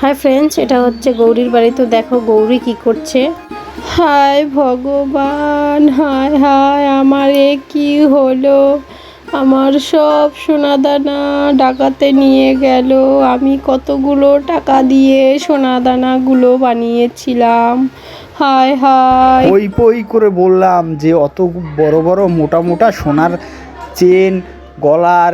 Hi friends এটা হচ্ছে গৌরীর বাড়ি। তো দেখো গৌরী কি করছে। হায় ভগবান হায় হায় আমার এ কি হলো? আমার সব সোনাদানা ডাকাতে নিয়ে গেল। আমি কতগুলো টাকা দিয়ে সোনাদানাগুলো বানিয়েছিলাম। হায় হায় পই পই করে বললাম যে অত বড় বড় মোটা মোটা সোনার চেন গলার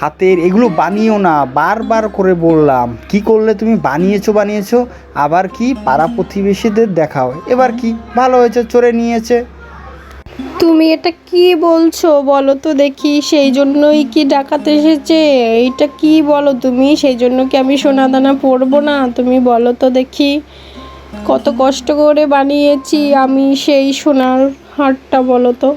হাতের এগুলো বানিও না, বারবার করে বললাম, কি করলে তুমি বানিয়েছো বানিয়েছো? আবার কি পাড়া প্রতিবেশীদের দেখাও? এবার কি? ভালো হয়েছে চোরে নিয়েছে। তুমি এটা কি বলছো বলো তো দেখি, সেই জন্যই কি ডাকাতে এসেছে? এইটা কি বলো তুমি? সেই জন্য কি আমি সোনা দানা পরবো না? তুমি বলো তো দেখি। কত কষ্ট করে বানিয়েছি আমি সেই সোনার হারটা বলো তো।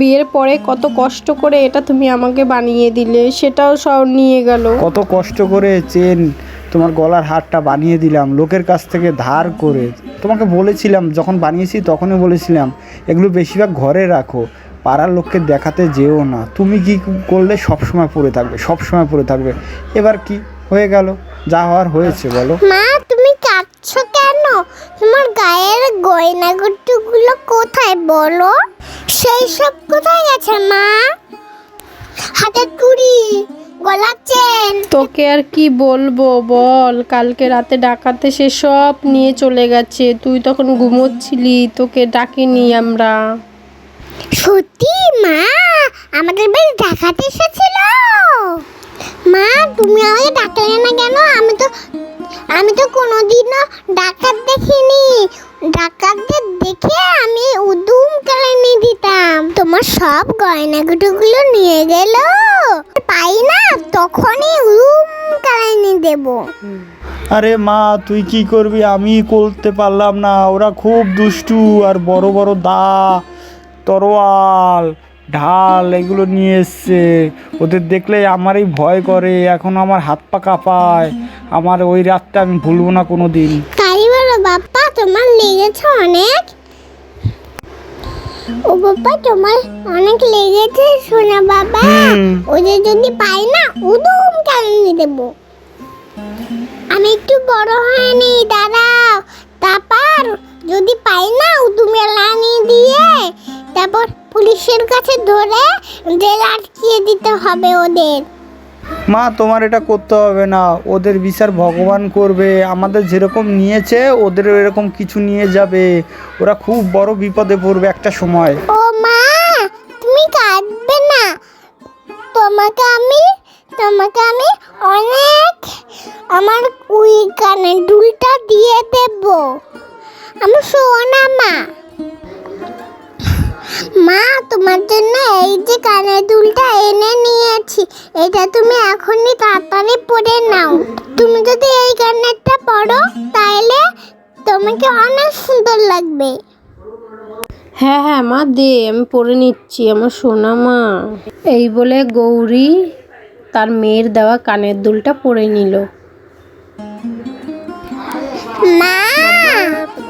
বিয়ের পরে কত কষ্ট করে এটা তুমি আমাকে বানিয়ে দিলে সেটাও সব নিয়ে গেল। কত কষ্ট করে চেন তোমার গলার হারটা বানিয়ে দিলাম লোকের কাছ থেকে ধার করে। তোমাকে বলেছিলাম যখন বানিয়েছি তখনই বলেছিলাম এগুলো বেশিরভাগ ঘরে রাখো পাড়ার লোককে দেখাতে যেও না। তুমি কি করলে সব সময় পড়ে থাকবে সব সময় পড়ে থাকবে। এবার কি হয়ে গেল? যা হওয়ার হয়েছে বলো। কাঁদছো কেন? তোমার গায়ের গয়নাগুলো কোথায় বলো? সেই সব কোথায় গেছে মা? হাতের চুড়ি গলার চেন। তোকে আর কি বলব বল? কালকে রাতে ডাকাতে সে সব নিয়ে চলে গেছে। তুই তখন ঘুমোচ্ছিলি তোকে ডাকিনি আমরা। সত্যি মা? আমাদের বাড়ি ডাকাতে এসেছিল? মা তুমি আমাকে ডাকলে না কেন? আমি তো আমি তো কোনোদিনও ডাকাত দেখিনি। ডাকাতদের দেখে আমি উদুম কেলানি দিতাম। তোমার সব গয়নাগুটোগুলো নিয়ে গেল। পাই না, তখনই উদুম কেলানি দেবো। আরে মা, তুই কি করবি? আমি করতে পারলাম না। ওরা খুব দুষ্টু আর বড় বড় দা, তরোয়াল। ঢাল এগুলো নিয়ে এসছে। ওদের দেখলে আমারই ভয় করে এখন আমার হাত পা কাঁপায়। আমার ওই রাতটা আমি ভুলবো না কোনো দিন তাই বলো বাপ্পা তোমার লেগেছে অনেক? ও বাবা তোমার অনেক লেগেছে শোনা বাবা। ওদের যদি পাই না উদুম কেলানি দেব? আমি একটু বড় হয়নি দাঁড়াও ধরে জেল আটকিয়ে দিতে হবে ওদের। মা তোমার এটা করতে হবে না। ওদের বিচার ভগবান করবে। আমাদের যেরকম নিয়েছে ওদের এরকম কিছু নিয়ে যাবে। ওরা খুব বড় বিপদে পড়বে একটা সময়। ও মা তুমি কাঁদবে না। তোমাকে আমি তোমাকে আমি অনেক আমার উই কানে দুলটা দিয়ে দেব। আমি সোনা মা। মা তোমার জন্য এই যে কানের দুলটা এনে নিয়েছি এটা তুমি এখনই তাড়াতাড়ি পরে নাও। তুমি যদি এই কানেরটা পরো তাহলে তোমাকে অনেক সুন্দর লাগবে। হ্যাঁ হ্যাঁ মা দে আমি পরে নিচ্ছি আমার সোনা মা। এই বলে গৌরী তার মেয়ের দেওয়া কানের দুলটা পরে নিল। মা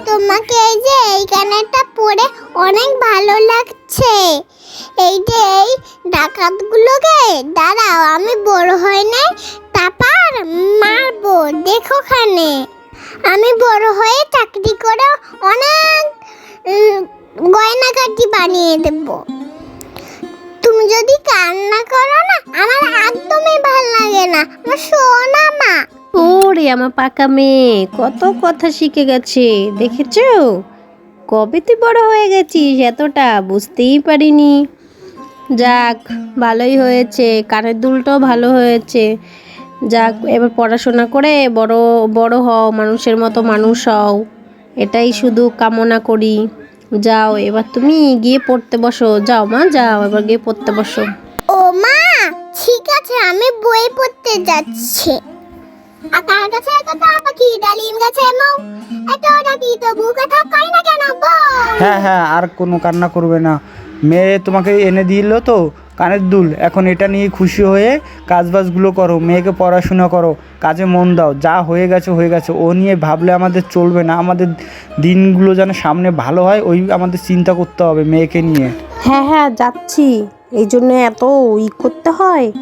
তোমাকে এই যে এই গানেরটা পরে অনেক ভালো লাগছে। এই যে এই ডাকাতগুলোকে দাঁড়াও আমি বড় হই নাই তারপর মারবো দেখো খানে আমি বড় হয়ে চাকরি করে অনেক উম, গয়নাগাটি বানিয়ে দেব। তুমি যদি কান্না করো না আমার একদমই ভালো লাগে না। আমার সোনা মা। ওরে আমার পাকা মেয়ে কত কথা শিখে গেছে দেখেছ? কবে তুই বড় হয়ে গেছিস এতটা? বুঝতেই পারিনি। যাক, ভালোই হয়েছে। কানের দুলটাও ভালো হয়েছে। যাক, এবার পড়াশোনা করে বড় বড় হও, মানুষের মতো মানুষ হও। এটাই শুধু কামনা করি। যাও, এবার তুমি গিয়ে পড়তে বসো। যাও মা, যাও, এবার গিয়ে পড়তে বসো। ও মা, ঠিক আছে, আমি বই পড়তে যাচ্ছি। আর কার কাছে কথা পাখি ডালিম গাছে মৌ এত ডাকি তবু কথা কই না? কেন বল হ্যাঁ হ্যাঁ আর কোনো কান্না করবে না। মেয়ে তোমাকে এনে দিল তো, কানের দুল। এখন এটা নিয়ে খুশি হয়ে কাজবাজগুলো করো, মেয়েকে পড়াশোনা করো, কাজে মন দাও। যা হয়ে গেছে হয়ে গেছে। ও নিয়ে ভাবলে আমাদের চলবে না। আমাদের দিনগুলো যেন সামনে ভালো হয়, ওই আমাদের চিন্তা করতে হবে মেয়েকে নিয়ে। হ্যাঁ হ্যাঁ যাচ্ছি। এই জন্য এত ই করতে হয়।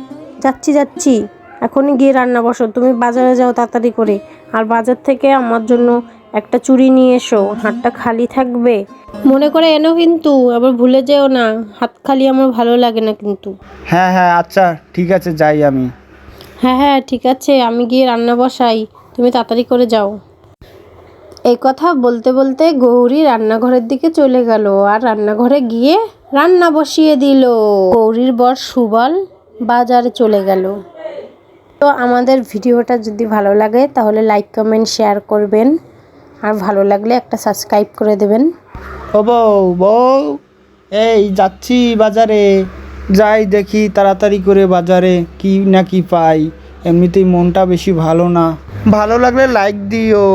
যাচ্ছি যাচ্ছি। এখনই গিয়ে রান্না বসো। তুমি বাজারে যাও তাড়াতাড়ি করে। আর বাজার থেকে আমার জন্য একটা চুড়ি নিয়ে এসো হাতটা খালি থাকবে। মনে করে এনো কিন্তু আবার ভুলে যেও না হাত খালি আমার ভালো লাগে না কিন্তু। হ্যাঁ হ্যাঁ আচ্ছা ঠিক আছে যাই আমি। হ্যাঁ হ্যাঁ ঠিক আছে আমি গিয়ে রান্না বসাই তুমি তাড়াতাড়ি করে যাও। এই কথা বলতে বলতে গৌরী রান্নাঘরের দিকে চলে গেল আর রান্নাঘরে গিয়ে রান্না বসিয়ে দিল। গৌরীর বর সুবল বাজারে চলে গেল। তো আমাদের ভিডিওটা যদি ভালো লাগে তাহলে লাইক কমেন্ট শেয়ার করবেন। আর ভালো লাগলে একটা সাবস্ক্রাইব করে দেবেন। ও বউ বউ, এই যাচ্ছি বাজারে। যাই দেখি তাড়াতাড়ি করে বাজারে কি না কি পাই। এমনিতেই মনটা বেশি ভালো না। ভালো লাগলে লাইক দিও।